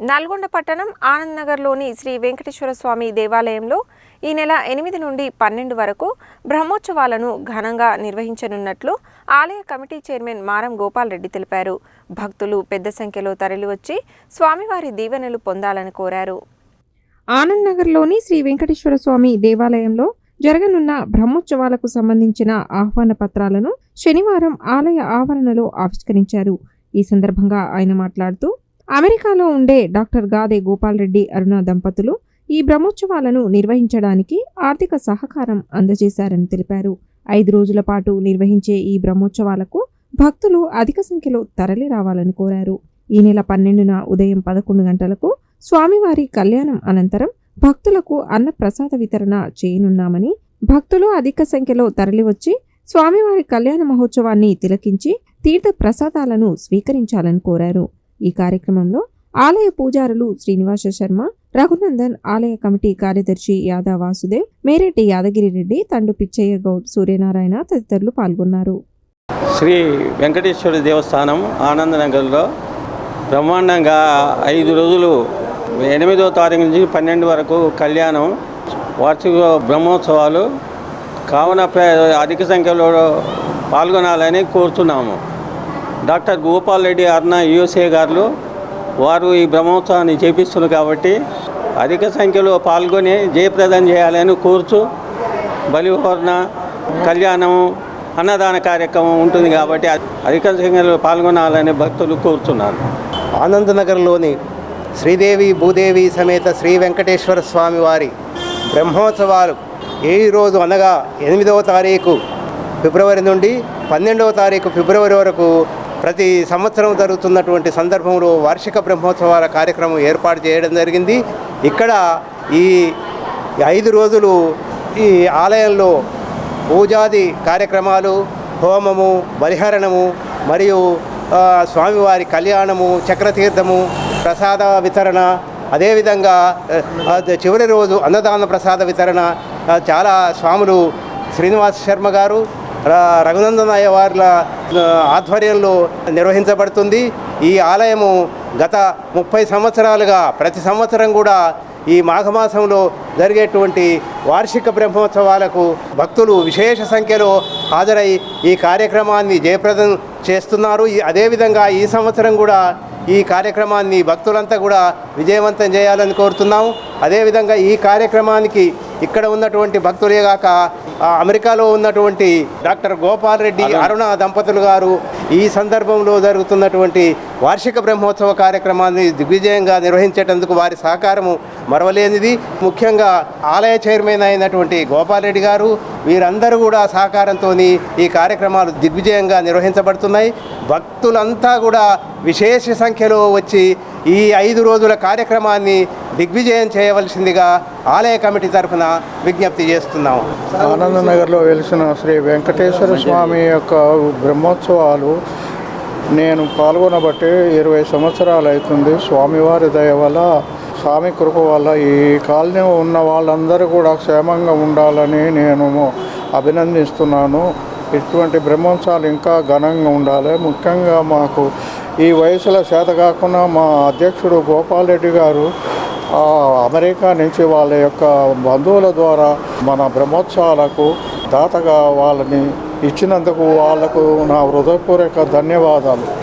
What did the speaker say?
నల్గొండ పట్టణం ఆనంద్ నగర్లోని శ్రీ వెంకటేశ్వర స్వామి దేవాలయంలో ఈ నెల ఎనిమిది నుండి పన్నెండు వరకు బ్రహ్మోత్సవాలను ఘనంగా నిర్వహించనున్నట్లు ఆలయ కమిటీ చైర్మన్ మారం గోపాల్ రెడ్డి తెలిపారు. భక్తులు పెద్ద సంఖ్యలో తరలివచ్చి స్వామివారి దీవెనలు పొందాలని కోరారు. ఆనంద్ నగర్లోని శ్రీ వెంకటేశ్వర స్వామి దేవాలయంలో జరగనున్న బ్రహ్మోత్సవాలకు సంబంధించిన ఆహ్వాన పత్రాలను శనివారం ఆలయ ఆవరణలో ఆవిష్కరించారు. ఈ సందర్భంగా ఆయన మాట్లాడుతూ అమెరికాలో ఉండే డాక్టర్ గాదే గోపాల్ రెడ్డి అరుణ దంపతులు ఈ బ్రహ్మోత్సవాలను నిర్వహించడానికి ఆర్థిక సహకారం అందజేశారని తెలిపారు. ఐదు రోజుల పాటు నిర్వహించే ఈ బ్రహ్మోత్సవాలకు భక్తులు అధిక సంఖ్యలో తరలి రావాలని కోరారు. ఈ నెల పన్నెండున ఉదయం పదకొండు గంటలకు స్వామివారి కళ్యాణం అనంతరం భక్తులకు అన్న ప్రసాద వితరణ చేయనున్నామని భక్తులు అధిక సంఖ్యలో తరలివచ్చి స్వామివారి కళ్యాణ మహోత్సవాన్ని తిలకించి తీర్థ ప్రసాదాలను స్వీకరించాలని కోరారు. ఈ కార్యక్రమంలో ఆలయ పూజారులు శ్రీనివాస శర్మ రఘునందన్ ఆలయ కమిటీ కార్యదర్శి యాదా వాసుదేవ్ మేరెడ్డి యాదగిరి రెడ్డి తండు పిచ్చయ్య గౌడ్ సూర్యనారాయణ తదితరులు పాల్గొన్నారు. శ్రీ వెంకటేశ్వర దేవస్థానం ఆనందనగర్లో బ్రహ్మాండంగా ఐదు రోజులు ఎనిమిదో తారీఖు నుంచి పన్నెండు వరకు కళ్యాణం వార్షిక బ్రహ్మోత్సవాలు కావున ప్ర- అధిక సంఖ్యలో పాల్గొనాలని కోరుతున్నాము డాక్టర్ గోపాల్ రెడ్డి అర్ణ యుఎస్ఏ గారు వారు ఈ బ్రహ్మోత్సవాన్ని చేపిస్తున్నారు కాబట్టి అధిక సంఖ్యలో పాల్గొని జయప్రదం చేయాలని కోరుచు బలిహోరణ కళ్యాణము అన్నదాన కార్యక్రమం ఉంటుంది కాబట్టి అధిక సంఖ్యలో పాల్గొనాలని భక్తులు కోరుతున్నారు ఆనందనగర్లోని శ్రీదేవి భూదేవి సమేత శ్రీ వెంకటేశ్వర స్వామి వారి బ్రహ్మోత్సవాలు ఏ రోజు అనగా ఎనిమిదవ తారీఖు ఫిబ్రవరి నుండి పన్నెండవ తారీఖు ఫిబ్రవరి వరకు ప్రతి సంవత్సరం జరుగుతున్నటువంటి సందర్భంలో వార్షిక బ్రహ్మోత్సవాల కార్యక్రమం ఏర్పాటు చేయడం జరిగింది. ఇక్కడ ఈ ఐదు రోజులు ఈ ఆలయంలో పూజాది కార్యక్రమాలు హోమము బలిహరణము మరియు స్వామివారి కళ్యాణము చక్రతీర్థము ప్రసాద వితరణ అదేవిధంగా చివరి రోజు అన్నదాన ప్రసాద వితరణ చాలా స్వాములు శ్రీనివాస్ శర్మ గారు రఘునందన్ అయ్య వార్ల ఆధ్వర్యంలో నిర్వహించబడుతుంది. ఈ ఆలయము గత ముప్పై సంవత్సరాలుగా ప్రతి సంవత్సరం కూడా ఈ మాఘమాసంలో జరిగేటువంటి వార్షిక బ్రహ్మోత్సవాలకు భక్తులు విశేష సంఖ్యలో హాజరై ఈ కార్యక్రమాన్ని జయప్రదం చేస్తున్నారు. అదేవిధంగా ఈ సంవత్సరం కూడా ఈ కార్యక్రమాన్ని భక్తులంతా కూడా విజయవంతం చేయాలని కోరుతున్నాము. అదేవిధంగా ఈ కార్యక్రమానికి ఇక్కడ ఉన్నటువంటి భక్తులే కాక అమెరికాలో ఉన్నటువంటి డాక్టర్ గోపాల్ రెడ్డి అరుణ దంపతులు గారు ఈ సందర్భంలో జరుగుతున్నటువంటి వార్షిక బ్రహ్మోత్సవ కార్యక్రమాన్ని దిగ్విజయంగా నిర్వహించేటందుకు వారి సహకారము మరవలేనిది. ముఖ్యంగా ఆలయ చైర్మన్ అయినటువంటి గోపాలరెడ్డి గారు వీరందరూ కూడా సహకారంతో ఈ కార్యక్రమాలు దిగ్విజయంగా నిర్వహించబడుతున్నాయి. భక్తులంతా కూడా విశేష సంఖ్యలో వచ్చి ఈ ఐదు రోజుల కార్యక్రమాన్ని దిగ్విజయం చేయవలసిందిగా ఆలయ కమిటీ తరఫున విజ్ఞప్తి చేస్తున్నాం. ఆనందనగర్లో వెలిసిన శ్రీ వెంకటేశ్వర స్వామి యొక్క బ్రహ్మోత్సవాలు నేను పాల్గొనబట్టి ఇరవై సంవత్సరాలు అవుతుంది. స్వామివారి దయ వల్ల స్వామి కృప వల్ల ఈ కాలనీ ఉన్న వాళ్ళందరూ కూడా క్షేమంగా ఉండాలని నేను అభినందిస్తున్నాను. ఇటువంటి బ్రహ్మోత్సవాలు ఇంకా ఘనంగా ఉండాలి. ముఖ్యంగా మాకు ఈ వయసులో చేత కాకుండా మా అధ్యక్షుడు గోపాల్ రెడ్డి గారు అమెరికా నుంచి వాళ్ళ యొక్క బంధువుల ద్వారా మన బ్రహ్మోత్సవాలకు దాతగా వాళ్ళని ఇచ్చినందుకు వాళ్ళకు నా హృదయపూర్వక ధన్యవాదాలు.